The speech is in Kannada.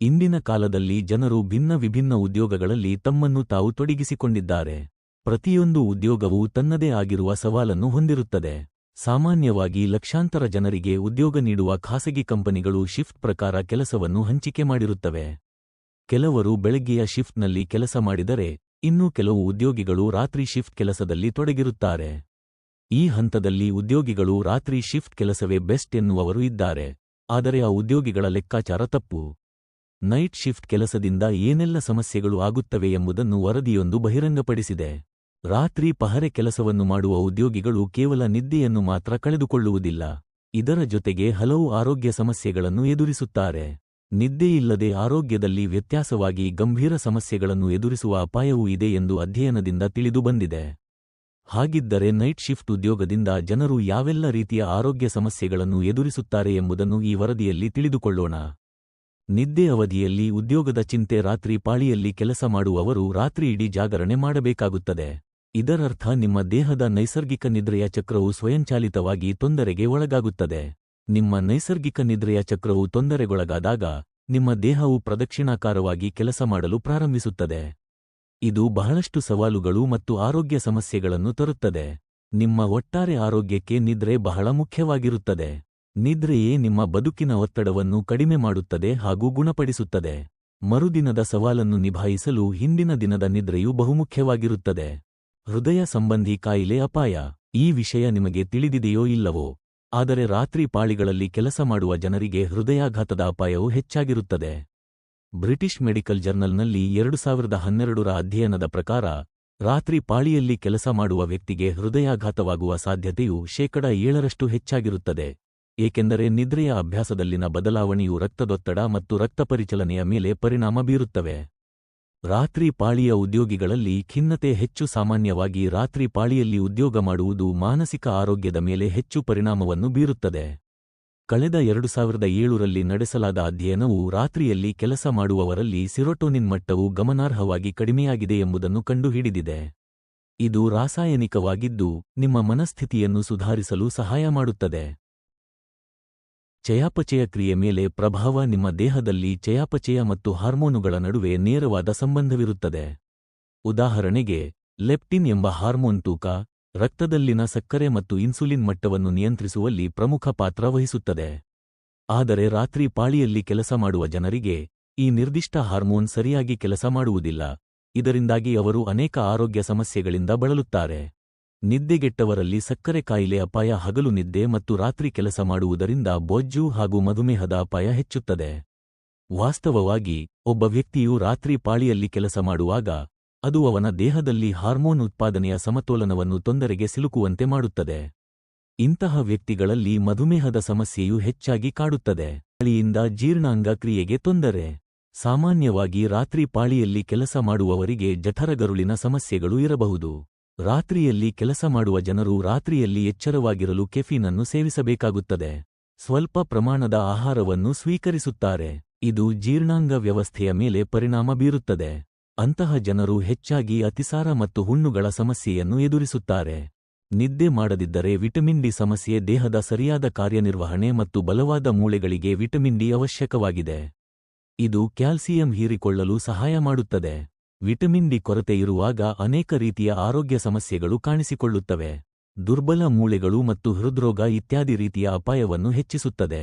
ಇಂದಿನ ಕಾಲದಲ್ಲಿ ಜನರು ಭಿನ್ನ ವಿಭಿನ್ನ ಉದ್ಯೋಗಗಳಲ್ಲಿ ತಮ್ಮನ್ನು ತಾವು ತೊಡಗಿಸಿಕೊಂಡಿದ್ದಾರೆ. ಪ್ರತಿಯೊಂದು ಉದ್ಯೋಗವೂ ತನ್ನದೇ ಆಗಿರುವ ಸವಾಲನ್ನು ಹೊಂದಿರುತ್ತದೆ. ಸಾಮಾನ್ಯವಾಗಿ ಲಕ್ಷಾಂತರ ಜನರಿಗೆ ಉದ್ಯೋಗ ನೀಡುವ ಖಾಸಗಿ ಕಂಪನಿಗಳು ಶಿಫ್ಟ್ ಪ್ರಕಾರ ಕೆಲಸವನ್ನು ಹಂಚಿಕೆ ಮಾಡಿರುತ್ತವೆ. ಕೆಲವರು ಬೆಳಗ್ಗೆಯ ಶಿಫ್ಟ್ನಲ್ಲಿ ಕೆಲಸ ಮಾಡಿದರೆ, ಇನ್ನೂ ಕೆಲವು ಉದ್ಯೋಗಿಗಳು ರಾತ್ರಿ ಶಿಫ್ಟ್ ಕೆಲಸದಲ್ಲಿ ತೊಡಗಿರುತ್ತಾರೆ. ಈ ಹಂತದಲ್ಲಿ ಉದ್ಯೋಗಿಗಳು ರಾತ್ರಿ ಶಿಫ್ಟ್ ಕೆಲಸವೇ ಬೆಸ್ಟ್ ಎನ್ನುವವರು ಇದ್ದಾರೆ. ಆದರೆ ಆ ಉದ್ಯೋಗಿಗಳ ಲೆಕ್ಕಾಚಾರ ತಪ್ಪು. ನೈಟ್ ಶಿಫ್ಟ್ ಕೆಲಸದಿಂದ ಏನೆಲ್ಲ ಸಮಸ್ಯೆಗಳು ಆಗುತ್ತವೆ ಎಂಬುದನ್ನು ವರದಿಯೊಂದು ಬಹಿರಂಗಪಡಿಸಿದೆ. ರಾತ್ರಿ ಪಹರೆ ಕೆಲಸವನ್ನು ಮಾಡುವ ಉದ್ಯೋಗಿಗಳು ಕೇವಲ ನಿದ್ದೆಯನ್ನು ಮಾತ್ರ ಕಳೆದುಕೊಳ್ಳುವುದಿಲ್ಲ. ಇದರ ಜೊತೆಗೆ ಹಲವು ಆರೋಗ್ಯ ಸಮಸ್ಯೆಗಳನ್ನು ಎದುರಿಸುತ್ತಾರೆ. ನಿದ್ದೆಯಿಲ್ಲದೆ ಆರೋಗ್ಯದಲ್ಲಿ ವ್ಯತ್ಯಾಸವಾಗಿ ಗಂಭೀರ ಸಮಸ್ಯೆಗಳನ್ನು ಎದುರಿಸುವ ಅಪಾಯವೂ ಇದೆ ಎಂದು ಅಧ್ಯಯನದಿಂದ ತಿಳಿದುಬಂದಿದೆ ಹಾಗಿದ್ದರೆ ನೈಟ್ ಶಿಫ್ಟ್ ಉದ್ಯೋಗದಿಂದ ಜನರು ಯಾವೆಲ್ಲ ರೀತಿಯ ಆರೋಗ್ಯ ಸಮಸ್ಯೆಗಳನ್ನು ಎದುರಿಸುತ್ತಾರೆ ಎಂಬುದನ್ನು ಈ ವರದಿಯಲ್ಲಿ ತಿಳಿದುಕೊಳ್ಳೋಣ. ನಿದ್ದೆ ಅವಧಿಯಲ್ಲಿ ಉದ್ಯೋಗದ ಚಿಂತೆ ರಾತ್ರಿ ಪಾಳಿಯಲ್ಲಿ ಕೆಲಸ ಮಾಡುವವರು ರಾತ್ರಿಯಿಡೀ ಜಾಗರಣೆ ಮಾಡಬೇಕಾಗುತ್ತದೆ. ಇದರರ್ಥ ನಿಮ್ಮ ದೇಹದ ನೈಸರ್ಗಿಕ ನಿದ್ರೆಯ ಚಕ್ರವು ಸ್ವಯಂಚಾಲಿತವಾಗಿ ತೊಂದರೆಗೆ ಒಳಗಾಗುತ್ತದೆ. ನಿಮ್ಮ ನೈಸರ್ಗಿಕ ನಿದ್ರೆಯ ಚಕ್ರವು ತೊಂದರೆಗೊಳಗಾದಾಗ ನಿಮ್ಮ ದೇಹವು ಪ್ರದಕ್ಷಿಣಾಕಾರವಾಗಿ ಕೆಲಸ ಮಾಡಲು ಪ್ರಾರಂಭಿಸುತ್ತದೆ. ಇದು ಬಹಳಷ್ಟು ಸವಾಲುಗಳು ಮತ್ತು ಆರೋಗ್ಯ ಸಮಸ್ಯೆಗಳನ್ನು ತರುತ್ತದೆ. ನಿಮ್ಮ ಒಟ್ಟಾರೆ ಆರೋಗ್ಯಕ್ಕೆ ನಿದ್ರೆ ಬಹಳ ಮುಖ್ಯವಾಗಿರುತ್ತದೆ. ನಿದ್ರೆಯೇ ನಿಮ್ಮ ಬದುಕಿನ ಒತ್ತಡವನ್ನು ಕಡಿಮೆ ಮಾಡುತ್ತದೆ ಹಾಗೂ ಗುಣಪಡಿಸುತ್ತದೆ. ಮರುದಿನದ ಸವಾಲನ್ನು ನಿಭಾಯಿಸಲು ಹಿಂದಿನ ದಿನದ ನಿದ್ರೆಯು ಬಹುಮುಖ್ಯವಾಗಿರುತ್ತದೆ. ಹೃದಯ ಸಂಬಂಧಿ ಕಾಯಿಲೆ ಅಪಾಯ. ಈ ವಿಷಯ ನಿಮಗೆ ತಿಳಿದಿದೆಯೋ ಇಲ್ಲವೋ? ಆದರೆ ರಾತ್ರಿ ಪಾಳಿಗಳಲ್ಲಿ ಕೆಲಸ ಮಾಡುವ ಜನರಿಗೆ ಹೃದಯಾಘಾತದ ಅಪಾಯವು ಹೆಚ್ಚಾಗಿರುತ್ತದೆ. ಬ್ರಿಟಿಷ್ ಮೆಡಿಕಲ್ ಜರ್ನಲ್ನಲ್ಲಿ ಎರಡು ಸಾವಿರದ ಹನ್ನೆರಡರ ಅಧ್ಯಯನದ ಪ್ರಕಾರ, ರಾತ್ರಿ ಪಾಳಿಯಲ್ಲಿ ಕೆಲಸ ಮಾಡುವ ವ್ಯಕ್ತಿಗೆ ಹೃದಯಾಘಾತವಾಗುವ ಸಾಧ್ಯತೆಯು ಶೇಕಡ ಏಳರಷ್ಟು ಹೆಚ್ಚಾಗಿರುತ್ತದೆ. ಏಕೆಂದರೆ ನಿದ್ರೆಯ ಅಭ್ಯಾಸದಲ್ಲಿನ ಬದಲಾವಣೆಯು ರಕ್ತದೊತ್ತಡ ಮತ್ತು ರಕ್ತಪರಿಚಲನೆಯ ಮೇಲೆ ಪರಿಣಾಮ ಬೀರುತ್ತವೆ. ರಾತ್ರಿ ಪಾಳಿಯ ಉದ್ಯೋಗಿಗಳಲ್ಲಿ ಖಿನ್ನತೆ ಹೆಚ್ಚು ಸಾಮಾನ್ಯವಾಗಿ ರಾತ್ರಿ ಪಾಳಿಯಲ್ಲಿ ಉದ್ಯೋಗ ಮಾಡುವುದು ಮಾನಸಿಕ ಆರೋಗ್ಯದ ಮೇಲೆ ಹೆಚ್ಚು ಪರಿಣಾಮವನ್ನು ಬೀರುತ್ತದೆ. ಕಳೆದ ಎರಡು ಸಾವಿರದ ಏಳರಲ್ಲಿ ನಡೆಸಲಾದ ಅಧ್ಯಯನವು ರಾತ್ರಿಯಲ್ಲಿ ಕೆಲಸ ಮಾಡುವವರಲ್ಲಿ ಸಿರೋಟೋನಿನ್ ಮಟ್ಟವು ಗಮನಾರ್ಹವಾಗಿ ಕಡಿಮೆಯಾಗಿದೆ ಎಂಬುದನ್ನು ಕಂಡುಹಿಡಿದಿದೆ. ಇದು ರಾಸಾಯನಿಕವಾಗಿದ್ದು, ನಿಮ್ಮ ಮನಸ್ಥಿತಿಯನ್ನು ಸುಧಾರಿಸಲು ಸಹಾಯ ಮಾಡುತ್ತದೆ. ಚಯಾಪಚಯ ಕ್ರಿಯೆ ಮೇಲೆ ಪ್ರಭಾವ ನಿಮ್ಮ ದೇಹದಲ್ಲಿ ಚಯಾಪಚಯ ಮತ್ತು ಹಾರ್ಮೋನುಗಳ ನಡುವೆ ನೇರವಾದ ಸಂಬಂಧವಿರುತ್ತದೆ. ಉದಾಹರಣೆಗೆ, ಲೆಪ್ಟಿನ್ ಎಂಬ ಹಾರ್ಮೋನ್ ತೂಕ, ರಕ್ತದಲ್ಲಿನ ಸಕ್ಕರೆ ಮತ್ತು ಇನ್ಸುಲಿನ್ ಮಟ್ಟವನ್ನು ನಿಯಂತ್ರಿಸುವಲ್ಲಿ ಪ್ರಮುಖ ಪಾತ್ರ ವಹಿಸುತ್ತದೆ. ಆದರೆ ರಾತ್ರಿ ಪಾಳಿಯಲ್ಲಿ ಕೆಲಸ ಮಾಡುವ ಜನರಿಗೆ, ಈ ನಿರ್ದಿಷ್ಟ ಹಾರ್ಮೋನ್ ಸರಿಯಾಗಿ ಕೆಲಸ ಮಾಡುವುದಿಲ್ಲ. ಇದರಿಂದಾಗಿ ಅವರು ಅನೇಕ ಆರೋಗ್ಯ ಸಮಸ್ಯೆಗಳಿಂದ ಬಳಲುತ್ತಾರೆ. ನಿದ್ದೆಗೆಟ್ಟವರಲ್ಲಿ ಸಕ್ಕರೆ ಕಾಯಿಲೆ ಅಪಾಯ ಹಗಲು ನಿದ್ದೆ ಮತ್ತು ರಾತ್ರಿ ಕೆಲಸ ಮಾಡುವುದರಿಂದ ಬೊಜ್ಜು ಹಾಗೂ ಮಧುಮೇಹದ ಅಪಾಯ ಹೆಚ್ಚುತ್ತದೆ. ವಾಸ್ತವವಾಗಿ, ಒಬ್ಬ ವ್ಯಕ್ತಿಯು ರಾತ್ರಿ ಪಾಳಿಯಲ್ಲಿ ಕೆಲಸ ಮಾಡುವಾಗ, ಅದು ಅವನ ದೇಹದಲ್ಲಿ ಹಾರ್ಮೋನ್ ಉತ್ಪಾದನೆಯ ಸಮತೋಲನವನ್ನು ತೊಂದರೆಗೆ ಸಿಲುಕುವಂತೆ ಮಾಡುತ್ತದೆ. ಇಂತಹ ವ್ಯಕ್ತಿಗಳಲ್ಲಿ ಮಧುಮೇಹದ ಸಮಸ್ಯೆಯು ಹೆಚ್ಚಾಗಿ ಕಾಡುತ್ತದೆ. ಪಾಳಿಯಿಂದ ಜೀರ್ಣಾಂಗ ಕ್ರಿಯೆಗೆ ತೊಂದರೆ. ಸಾಮಾನ್ಯವಾಗಿ ರಾತ್ರಿ ಪಾಳಿಯಲ್ಲಿ ಕೆಲಸ ಮಾಡುವವರಿಗೆ ಜಠರಗರುಳಿನ ಸಮಸ್ಯೆಗಳು ಇರಬಹುದು. ರಾತ್ರಿಯಲ್ಲಿ ಕೆಲಸ ಮಾಡುವ ಜನರು ರಾತ್ರಿಯಲ್ಲಿ ಎಚ್ಚರವಾಗಿರಲು ಕೆಫೀನನ್ನು ಸೇವಿಸಬೇಕಾಗುತ್ತದೆ. ಸ್ವಲ್ಪ ಪ್ರಮಾಣದ ಆಹಾರವನ್ನು ಸ್ವೀಕರಿಸುತ್ತಾರೆ. ಇದು ಜೀರ್ಣಾಂಗ ವ್ಯವಸ್ಥೆಯ ಮೇಲೆ ಪರಿಣಾಮ ಬೀರುತ್ತದೆ. ಅಂತಹ ಜನರು ಹೆಚ್ಚಾಗಿ ಅತಿಸಾರ ಮತ್ತು ಹುಣ್ಣುಗಳ ಸಮಸ್ಯೆಯನ್ನು ಎದುರಿಸುತ್ತಾರೆ. ನಿದ್ದೆ ಮಾಡದಿದ್ದರೆ ವಿಟಮಿನ್ ಡಿ ಸಮಸ್ಯೆ ದೇಹದ ಸರಿಯಾದ ಕಾರ್ಯನಿರ್ವಹಣೆ ಮತ್ತು ಬಲವಾದ ಮೂಳೆಗಳಿಗೆ ವಿಟಮಿನ್ ಡಿ ಅವಶ್ಯಕವಾಗಿದೆ. ಇದು ಕ್ಯಾಲ್ಸಿಯಂ ಹೀರಿಕೊಳ್ಳಲು ಸಹಾಯ ಮಾಡುತ್ತದೆ. ವಿಟಮಿನ್ ಡಿ ಕೊರತೆ ಇರುವಾಗ ಅನೇಕ ರೀತಿಯ ಆರೋಗ್ಯ ಸಮಸ್ಯೆಗಳು ಕಾಣಿಸಿಕೊಳ್ಳುತ್ತವೆ. ದುರ್ಬಲ ಮೂಳೆಗಳು ಮತ್ತು ಹೃದ್ರೋಗ ಇತ್ಯಾದಿ ರೀತಿಯ ಅಪಾಯವನ್ನು ಹೆಚ್ಚಿಸುತ್ತದೆ.